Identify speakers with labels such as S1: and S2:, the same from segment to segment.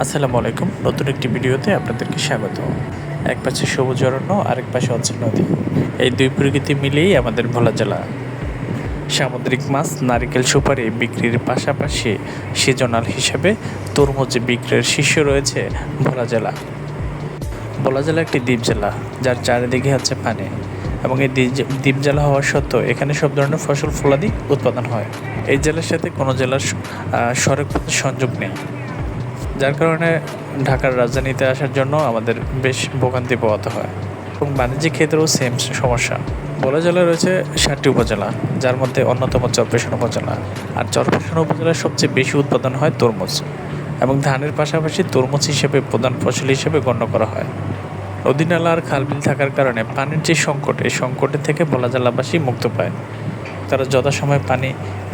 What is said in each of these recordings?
S1: আসসালামু আলাইকুম। নতুন একটি ভিডিওতে আপনাদেরকে স্বাগত। এক পাশে সবুজ অরণ্য, আরেক পাশে হচ্ছে নদী। এই দুই প্রকৃতি মিলিয়েই আমাদের ভোলা জেলা। সামুদ্রিক মাছ, নারিকেল সুপারি বিক্রির পাশাপাশি সিজনাল হিসেবে তরমুজ বিক্রির শীর্ষ রয়েছে ভোলা জেলা। ভোলা জেলা একটি দ্বীপ জেলা, যার চারিদিকে হচ্ছে পানি এবং এই দ্বীপ- জেলা হওয়া সত্ত্বেও এখানে সব ধরনের ফসল, ফলাদি উৎপাদন হয়। এই জেলার সাথে কোনো জেলার সড়ক সংযোগ নেই। যার কারণে ঢাকার রাজধানীতে আসার জন্য আমাদের বেশ ভোগান্তি পোহাতে হয়। এবং বাণিজ্যিক ক্ষেত্রেও সেম সমস্যা। বলা জেলায় রয়েছে ষাটটি উপজেলা, যার মধ্যে অন্যতম চরপেশন উপজেলা। আর চরপেশন উপজেলায় সবচেয়ে বেশি উৎপাদন হয় তরমুজ। এবং ধানের পাশাপাশি তরমুজ হিসেবে প্রধান ফসল হিসেবে গণ্য করা হয়। নদী, নালা আর খালবিল থাকার কারণে পানির যে সংকট, এই সংকটের থেকে বলা জেলাবাসী মুক্ত পায়। তারা যথাসময়ে পানি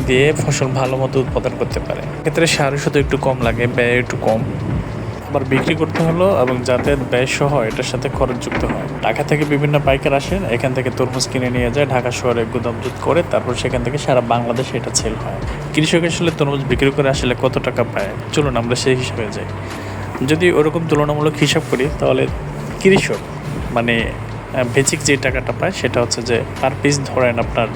S1: দিয়ে ফসল ভালো মতো উৎপাদন করতে পারে। ক্ষেত্রে সার শুধু একটু কম লাগে, ব্যয় একটু কম। আবার বিক্রি করতে হলো এবং যাতায়াত ব্যয় সহ এটার সাথে খরচ যুক্ত হয়। ঢাকা থেকে বিভিন্ন পাইকার আসেন, এখান থেকে তরমুজ কিনে নিয়ে যায়, ঢাকা শহরে গুদামজুত করে তারপর সেখান থেকে সারা বাংলাদেশে এটা সেল হয়। কৃষক আসলে তরমুজ বিক্রি করে আসলে কত টাকা পায়? চলুন আমরা সেই হিসাবে যাই। যদি ওরকম তুলনামূলক হিসাব করি, তাহলে কৃষক মানে বেসিক যে টাকাটা পায়, সেটা হচ্ছে যে পার পিস ধরেন আপনার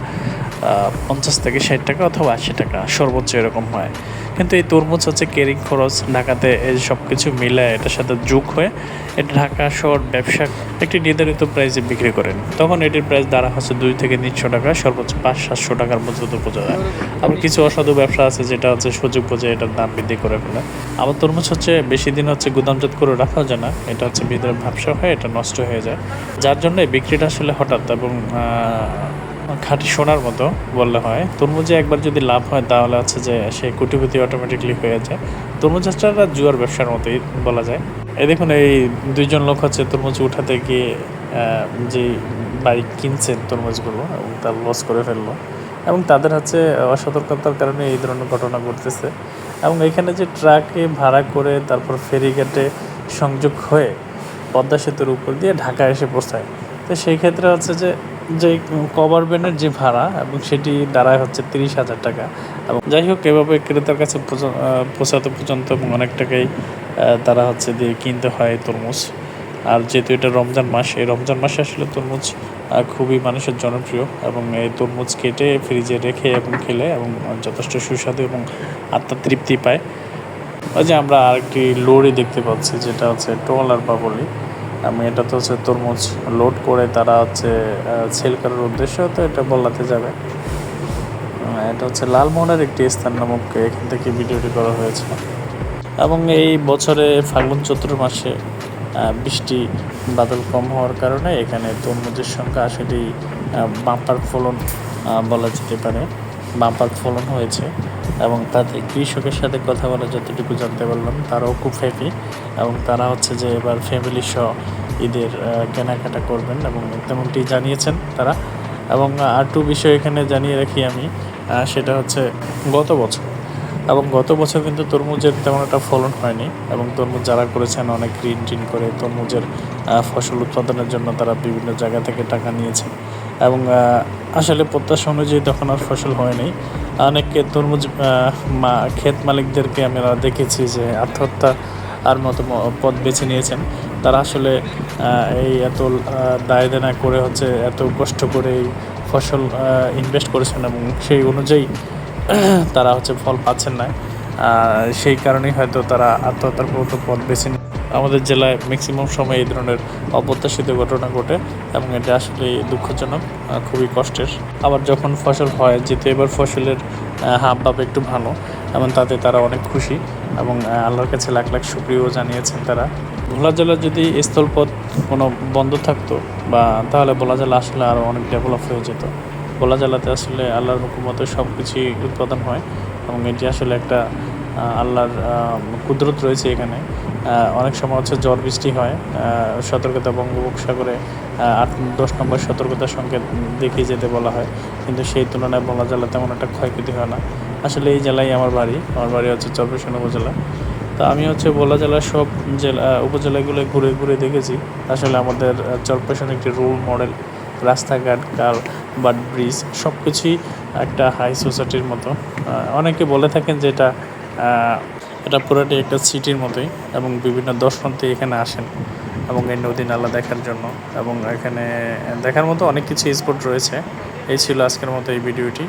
S1: পঞ্চাশ থেকে ষাট টাকা অথবা আশি টাকা সর্বোচ্চ এরকম হয়। কিন্তু এই তরমুজ হচ্ছে কেরিং খরচ, ঢাকাতে এই সব কিছু মিলে এটার সাথে যোগ হয়ে এটা ঢাকা শহর ব্যবসা একটি নির্ধারিত প্রাইসে বিক্রি করেন। তখন এটির প্রাইস দাঁড়া হচ্ছে দুই থেকে তিনশো টাকা, সর্বোচ্চ পাঁচ, সাতশো টাকার পর্যন্ত বোঝা যায়। আবার কিছু অসাধু ব্যবসা আছে যেটা হচ্ছে সুযোগ বুঝে এটার দাম বৃদ্ধি করে ফেলে। আবার তরমুজ হচ্ছে বেশি দিন হচ্ছে গুদামজাত করে রাখা যায় না, এটা হচ্ছে ভিতরে ভাবসা হয়ে এটা নষ্ট হয়ে যায়। যার জন্য বিক্রিটা আসলে হঠাৎ এবং খাঁটি সোনার মতো বললে হয়। তরমুজে একবার যদি লাভ হয় তাহলে হচ্ছে যে সে কোটিপতি অটোমেটিকলি হয়ে যায়। তরমুজ একটা জুয়ার ব্যবসার মতোই বলা যায়। এই দেখুন, এই দুইজন লোক হচ্ছে তরমুজ উঠাতে গিয়ে যে বাইক কিনছেন তরমুজগুলো, এবং তার লস করে ফেলল। এবং তাদের হচ্ছে অসতর্কতার কারণে এই ধরনের ঘটনা ঘটতেছে। এবং এখানে যে ট্রাকে ভাড়া করে তারপর ফেরিঘাটে সংযোগ হয়ে পদ্মা সেতুর উপর দিয়ে ঢাকা এসে পৌঁছায়। তো সেই ক্ষেত্রে হচ্ছে যে যে কভার ভ্যানের যে ভাড়া এবং সেটি দাঁড়ায় হচ্ছে তিরিশ হাজার টাকা। এবং যাই হোক, এভাবে ক্রেতার কাছে পৌঁছাতে পর্যন্ত এবং অনেক টাকাই তারা হচ্ছে দিয়ে কিনতে হয় তরমুজ। আর যেহেতু এটা রমজান মাস, এই রমজান মাসে আসলে তরমুজ খুবই মানুষের জনপ্রিয় এবং এই তরমুজ কেটে ফ্রিজে রেখে এবং খেলে এবং যথেষ্ট সুস্বাদু এবং আত্মার তৃপ্তি পায়। ওই যে আমরা আরেকটি লরি দেখতে পাচ্ছি, যেটা হচ্ছে ট্রলার বা বলি। আমি এটা তো হচ্ছে তরমুজ লোড করে তারা হচ্ছে সেল করার উদ্দেশ্য তো এটা বলাতে যাবে। এটা হচ্ছে লালমোহনের একটি স্থান নামক এখান থেকে ভিডিওটি করা হয়েছে। এবং এই বছরে ফাল্গুন চৈত্র মাসে বৃষ্টি বাদল কম হওয়ার কারণে এখানে তরমুজের সংখ্যা আসলে বাম্পার ফলন বলা যেতে পারে। বাম্পার ফলন হয়েছে এবং তাতে কৃষকের সাথে কথা বলে যতটুকু জানতে পারলাম, তারাও খুব হ্যাপি এবং তারা হচ্ছে যে এবার ফ্যামিলি সহ ঈদের কেনাকাটা করবেন এবং তেমনটি জানিয়েছেন তারা। এবং আর টু বিষয় এখানে জানিয়ে রাখি আমি সেটা হচ্ছে গত বছর। এবং গত বছর কিন্তু তরমুজের তেমন একটা ফলন হয়নি এবং তরমুজ যারা করেছেন অনেক ঋণ টিন করে তরমুজের ফসল উৎপাদনের জন্য তারা বিভিন্ন জায়গা থেকে টাকা নিয়েছেন এবং আসলে প্রত্যাশা অনুযায়ী তখন আর ফসল হয়নি। অনেককে তরমুজ মা, ক্ষেত মালিকদেরকে আমরা দেখেছি যে আত্মহত্যা আর মতো পথ বেছে নিয়েছেন। তারা আসলে এই এত দায় দেনা করে হচ্ছে এত কষ্ট করে এই ফসল ইনভেস্ট করেছেন এবং সেই অনুযায়ী তারা হচ্ছে ফল পাচ্ছেন না। সেই কারণেই হয়তো তারা আত্মহত্যার মতো পথ বেছে আমাদের জেলায় ম্যাক্সিমাম সময় এই ধরনের অপ্রত্যাশিত ঘটনা ঘটে এবং এটা আসলে দুঃখজনক খুবই কষ্টের। আবার যখন ফসল হয়, যেহেতু এবার ফসলের হাব ভাব একটু ভালো, এবং তাতে তারা অনেক খুশি এবং আল্লাহর কাছে লাখ লাখ সুক্রিয়ও জানিয়েছেন তারা। ভোলা জেলার যদি স্থলপথ কোনো বন্ধ থাকতো বা তাহলে ভোলা জেলা আসলে আরও অনেক ডেভেলপ হয়ে যেত। ভোলা জেলাতে আসলে আল্লাহর হুকুমতে সব কিছুই উৎপাদন হয় এবং এটি আসলে একটা আল্লাহর কুদরত রয়েছে এখানে। অনেক সময় হচ্ছে ঝড় বৃষ্টি হয় সতর্কতা বঙ্গোপসাগরে আট দশ নম্বর সতর্কতার সংকেত দেখিয়ে যেতে বলা হয়। কিন্তু সেই তুলনায় বলা জেলা তেমন একটা ক্ষয়ক্ষতি হয় না। আসলে এই জেলায় আমার বাড়ি আমার বাড়ি হচ্ছে চব্বিশ উপজেলা। তো আমি হচ্ছে ভোলা জেলার সব জেলা উপজেলাগুলো ঘুরে ঘুরে দেখেছি। আসলে আমাদের চরপেশন একটি রোল মডেল রাস্তাঘাট কাল বাট ব্রিজ সব কিছুই একটা হাই সোসাইটির মতো। অনেকে বলে থাকেন যে এটা এটা পুরোটি একটা সিটির মতোই এবং বিভিন্ন দর্শনার্থী এখানে আসেন এবং এই নদী নালা দেখার জন্য এবং এখানে দেখার মতো অনেক কিছু স্পট রয়েছে। এই ছিল আজকের মতো এই ভিডিওটি।